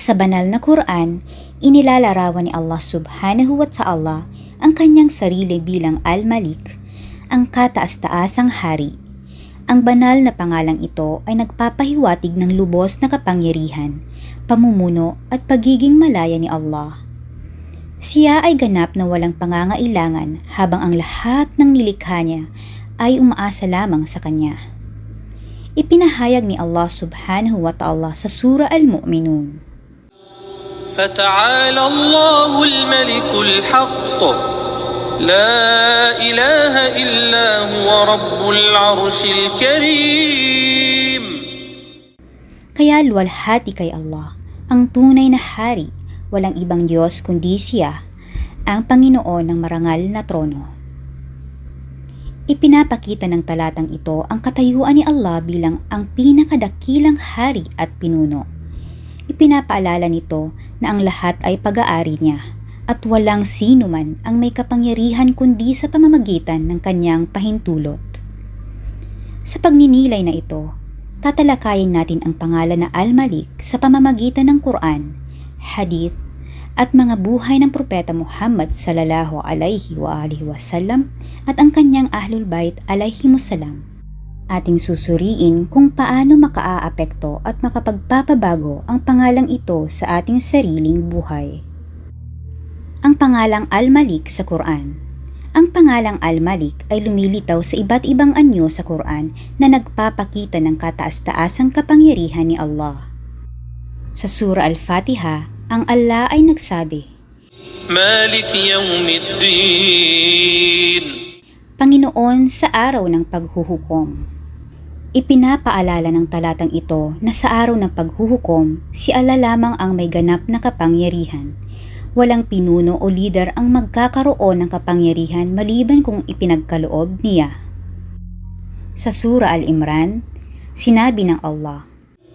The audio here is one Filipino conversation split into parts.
Sa banal na Quran, inilalarawan ni Allah subhanahu wa ta'ala ang kanyang sarili bilang Al-Malik, ang kataas-taasang hari. Ang banal na pangalang ito ay nagpapahiwatig ng lubos na kapangyarihan, pamumuno at pagiging malaya ni Allah. Siya ay ganap na walang pangangailangan habang ang lahat ng nilikha niya ay umaasa lamang sa Kanya. Ipinahayag ni Allah subhanahu wa ta'ala sa Surah Al-Mu'minun. فتعالى الله الملك الحق لا إله إلا هو رب العرش الكريم Kaya luwalhati kay Allah, ang tunay na hari, walang ibang Diyos kundi siya, ang Panginoon ng marangal na trono. Ipinapakita ng talatang ito ang katayuan ni Allah bilang ang pinakadakilang hari at pinuno. Ipinapaalala nito na ang lahat ay pag-aari niya at walang sino man ang may kapangyarihan kundi sa pamamagitan ng kanyang pahintulot. Sa pagninilay na ito, tatalakayin natin ang pangalan na Al-Malik sa pamamagitan ng Quran, Hadith, at mga buhay ng Propeta Muhammad sallallahu alaihi wa alihi wasallam at ang kanyang Ahlul Bait alaihi wasallam ating susuriin kung paano makaaapekto at makapagpapabago ang pangalang ito sa ating sariling buhay. Ang pangalang Al-Malik sa Quran Ang pangalang Al-Malik ay lumilitaw sa iba't ibang anyo sa Quran na nagpapakita ng kataas-taasang kapangyarihan ni Allah. Sa Sura Al-Fatiha, ang Allah ay nagsabi, Malik Yawmiddin Panginoon sa araw ng paghuhukom. Ipinapaalala ng talatang ito na sa araw ng paghuhukom, si Allah lamang ang may ganap na kapangyarihan. Walang pinuno o lider ang magkakaroon ng kapangyarihan maliban kung ipinagkaloob niya. Sa Surah Al-Imran, sinabi ng Allah,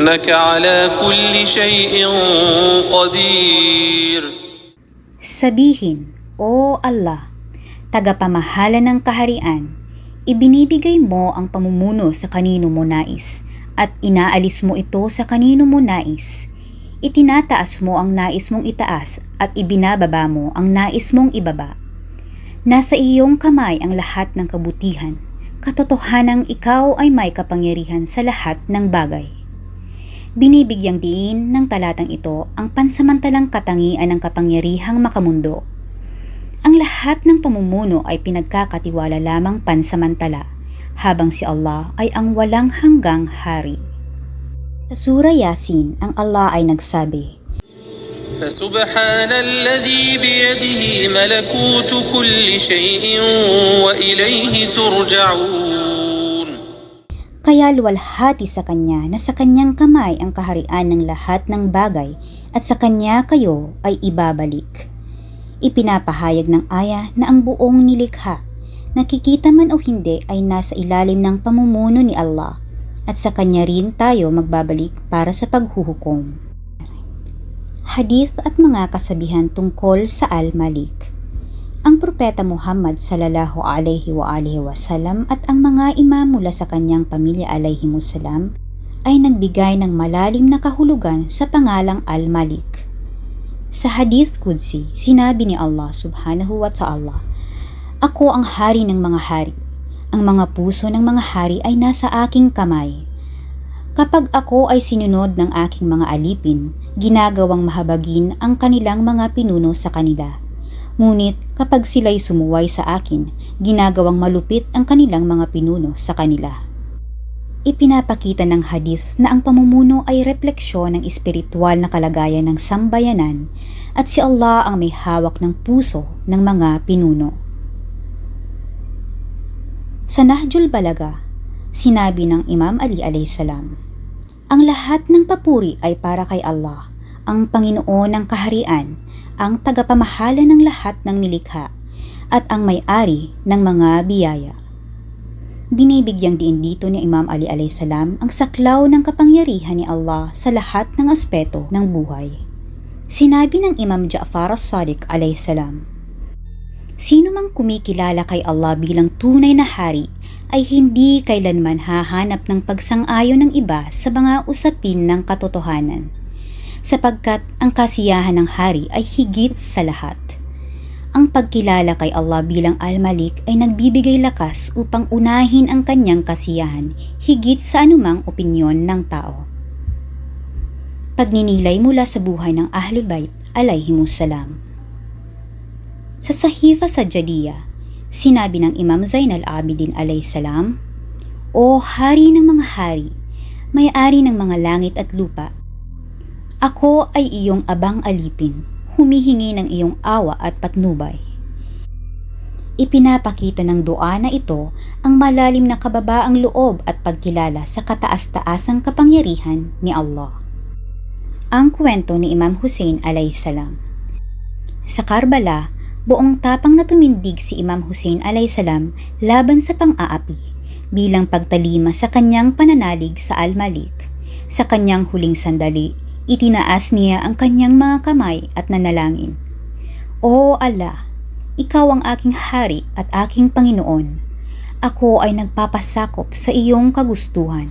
إنك على كل شيء قدير Sabihin, O Allah, tagapamahala ng kaharian, ibinibigay mo ang pamumuno sa kanino mo nais at inaalis mo ito sa kanino mo nais. Itinataas mo ang nais mong itaas at ibinababa mo ang nais mong ibaba. Nasa iyong kamay ang lahat ng kabutihan. Katotohanang ikaw ay may kapangyarihan sa lahat ng bagay. Binibigyang diin ng talatang ito ang pansamantalang katangian ng kapangyarihang makamundo. Ang lahat ng pamumuno ay pinagkakatiwala lamang pansamantala, habang si Allah ay ang walang hanggang hari. Sa Surah Yasin, ang Allah ay nagsabi, فسبحان الذي بيده ملكوت كل شيء وإليه ترجعون kaya luwalhati sa Kanya na sa Kanyang kamay ang kaharian ng lahat ng bagay at sa Kanya kayo ay ibabalik. Ipinapahayag ng aya na ang buong nilikha, nakikita man o hindi ay nasa ilalim ng pamumuno ni Allah at sa Kanya rin tayo magbabalik para sa paghuhukom. Hadith at mga kasabihan tungkol sa Al-Malik ang propeta Muhammad sallallahu alaihi wa alihi wasallam at ang mga imam mula sa kanyang pamilya alaihi wasallam ay nagbigay ng malalim na kahulugan sa pangalang Al-Malik. Sa Hadith Qudsi, sinabi ni Allah subhanahu wa ta'ala, Ako ang hari ng mga hari. Ang mga puso ng mga hari ay nasa aking kamay. Kapag ako ay sinunod ng aking mga alipin, ginagawang mahabagin ang kanilang mga pinuno sa kanila. Ngunit kapag sila'y sumuway sa akin, ginagawang malupit ang kanilang mga pinuno sa kanila. Ipinapakita ng hadith na ang pamumuno ay refleksyon ng espiritual na kalagayan ng sambayanan at si Allah ang may hawak ng puso ng mga pinuno. Sa Nahjul Balaga, sinabi ng Imam Ali salam, Ang lahat ng papuri ay para kay Allah, ang Panginoon ng kaharian, ang tagapamahala ng lahat ng nilikha, at ang may-ari ng mga biyaya. Binibigyang diin dito ni Imam Ali alayhis salam ang saklaw ng kapangyarihan ni Allah sa lahat ng aspeto ng buhay. Sinabi ng Imam Ja'far as-Sadiq alayhis salam, Sino mang kumikilala kay Allah bilang tunay na hari ay hindi kailanman hahanap ng pagsang-ayon ng iba sa mga usapin ng katotohanan, sapagkat ang kasiyahan ng hari ay higit sa lahat. Ang pagkilala kay Allah bilang Al-Malik ay nagbibigay lakas upang unahin ang kanyang kasiyahan higit sa anumang opinyon ng tao. Pagninilay mula sa buhay ng Ahlul Bayt alayhimus salam. Sa Sahifa sa Jadiyah, sinabi ng Imam Zainal Abidin alayhis salam, O Hari ng mga hari, may-ari ng mga langit at lupa, ako ay iyong abang alipin, humihingi ng iyong awa at patnubay. Ipinapakita ng dua na ito ang malalim na kababaang loob at pagkilala sa kataas-taasang kapangyarihan ni Allah. Ang kwento ni Imam Hussein alayhisalam Sa Karbala, buong tapang na tumindig si Imam Hussein alayhisalam laban sa pang-aapi bilang pagtalima sa kanyang pananalig sa Al-Malik. Sa kanyang huling sandali, itinaas niya ang kanyang mga kamay at nanalangin. O Allah, ikaw ang aking hari at aking Panginoon. Ako ay nagpapasakop sa iyong kagustuhan.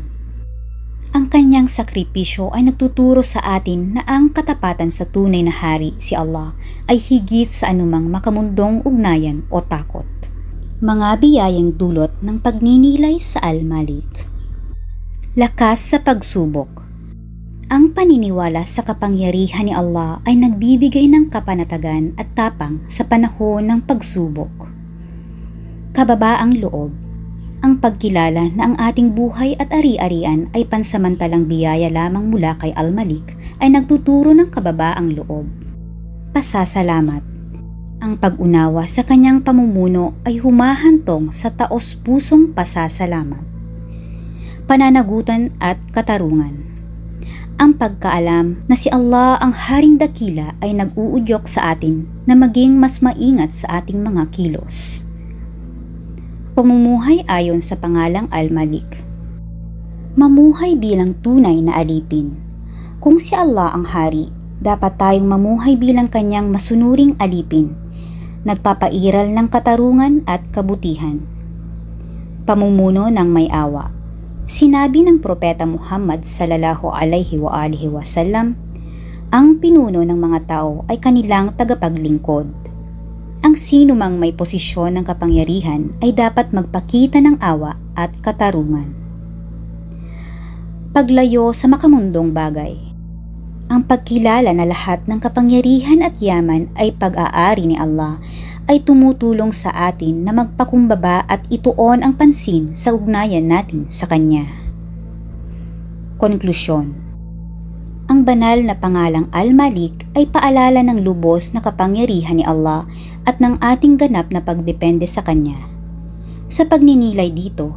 Ang kanyang sakripisyo ay nagtuturo sa atin na ang katapatan sa tunay na hari, si Allah, ay higit sa anumang makamundong ugnayan o takot. Mga biyayang dulot ng pagninilay sa Al-Malik Lakas sa pagsubok ang paniniwala sa kapangyarihan ni Allah ay nagbibigay ng kapanatagan at tapang sa panahon ng pagsubok. Kababaang loob ang pagkilala na ang ating buhay at ari-arian ay pansamantalang biyaya lamang mula kay Al-Malik ay nagtuturo ng kababaang loob. Pasasalamat Ang pag-unawa sa kanyang pamumuno ay humahantong sa taos-pusong pasasalamat. Pananagutan at katarungan ang pagkaalam na si Allah ang haring dakila ay nag-uudyok sa atin na maging mas maingat sa ating mga kilos. Pamumuhay ayon sa pangalang Al-Malik Mamuhay bilang tunay na alipin. Kung si Allah ang hari, dapat tayong mamuhay bilang kanyang masunuring alipin, nagpapairal ng katarungan at kabutihan. Pamumuno ng may awa Sinabi ng Propeta Muhammad sallallahu alaihi wa alihi wasallam, ang pinuno ng mga tao ay kanilang tagapaglingkod. Ang sino mang may posisyon ng kapangyarihan ay dapat magpakita ng awa at katarungan. Paglayo sa makamundong bagay Ang pagkilala na lahat ng kapangyarihan at yaman ay pag-aari ni Allah ay tumutulong sa atin na magpakumbaba at ituon ang pansin sa ugnayan natin sa Kanya. Konklusyon Ang banal na pangalang Al-Malik ay paalala ng lubos na kapangyarihan ni Allah at ng ating ganap na pagdepende sa Kanya. Sa pagninilay dito,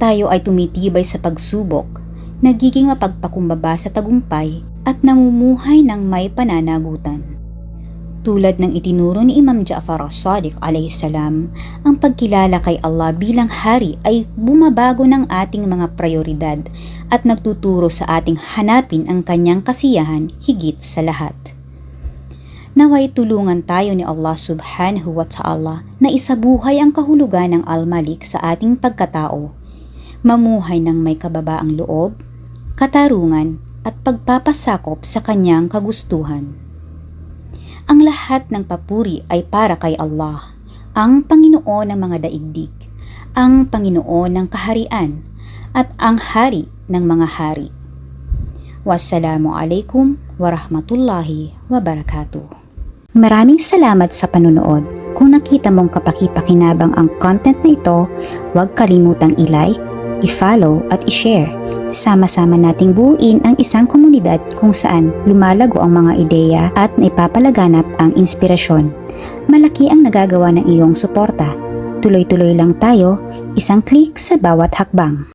tayo ay tumitibay sa pagsubok, nagiging mapagpakumbaba sa tagumpay at namumuhay ng may pananagutan. Tulad ng itinuro ni Imam Ja'far as-Sadiq salam, ang pagkilala kay Allah bilang hari ay bumabago ng ating mga prioridad at nagtuturo sa ating hanapin ang kanyang kasiyahan higit sa lahat. Naway tulungan tayo ni Allah subhanahu wa ta'ala na isabuhay ang kahulugan ng Al-Malik sa ating pagkatao, mamuhay ng may kababaang loob, katarungan at pagpapasakop sa kanyang kagustuhan. Ang lahat ng papuri ay para kay Allah, ang Panginoon ng mga daigdig, ang Panginoon ng kaharian, at ang hari ng mga hari. Wassalamu alaikum warahmatullahi wabarakatuh. Maraming salamat sa panunood. Kung nakita mong kapaki-pakinabang ang content na ito, huwag kalimutang i-like, i-follow at i-share. Sama-sama nating buuin ang isang komunidad kung saan lumalago ang mga ideya at naipapalaganap ang inspirasyon. Malaki ang nagagawa ng iyong suporta. Tuloy-tuloy lang tayo, isang click sa bawat hakbang.